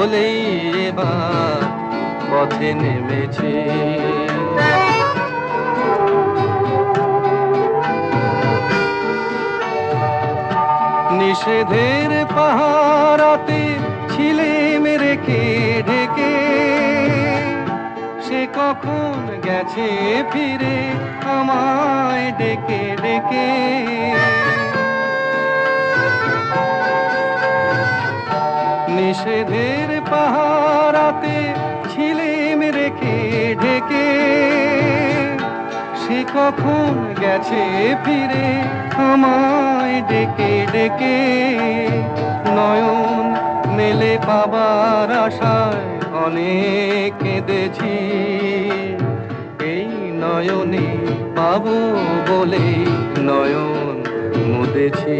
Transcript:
বলেই এবার পথে নেমেছি। নিষেধের পাহারাতে ছিলেম রেখে ঢেকে, সে কখন গেছে ফিরে আমায় ডেকে ডেকে। নিষেধের পাহারাতে ছিলেম রেখে ঢেকে। সে কখন গেছে ফিরে আমায় ডেকে ডেকে। নয়ন মেলে পাবার আশায় অনেক কেঁদেছি। এই নয়নে পাবো বলে নয়ন মুদেছি।